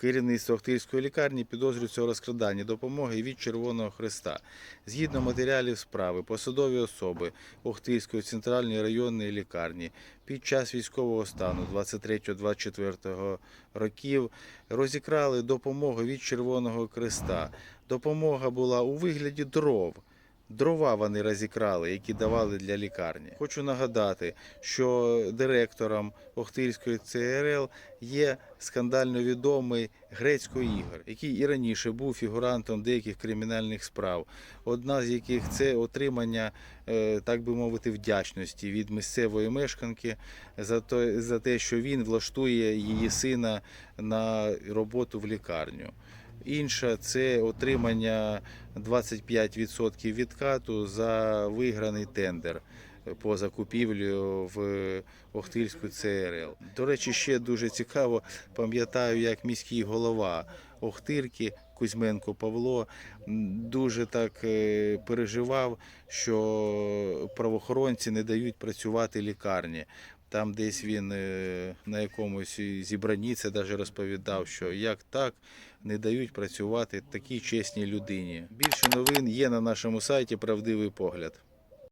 Керівництво Охтирської лікарні підозрюється у розкраданні допомоги від Червоного Христа. Згідно матеріалів справи, посадові особи Охтирської центральної районної лікарні під час військового стану 23-24 років розікрали допомогу від Червоного Христа. Допомога була у вигляді дров. Дрова вони розікрали, які давали для лікарні. Хочу нагадати, що директором Охтирської ЦРЛ є скандально відомий Грецько Ігор, який і раніше був фігурантом деяких кримінальних справ. Одна з яких це отримання, е, так би мовити, вдячності від місцевої мешканки за те, за те, що він влаштує її сина на роботу в лікарню. Інша це отримання 25% відкату за виграний тендер по закупівлю в Охтирську ЦРЛ. До речі, ще дуже цікаво, пам'ятаю, як міський голова Охтирки Кузьменко Павло дуже так е, переживав, що правоохоронці не дають працювати лікарні. Там десь він е, на якомусь зібранні це даже розповідав, що як так не дають працювати такій чесній людині. Більше новин є на нашому сайті Правдивий погляд.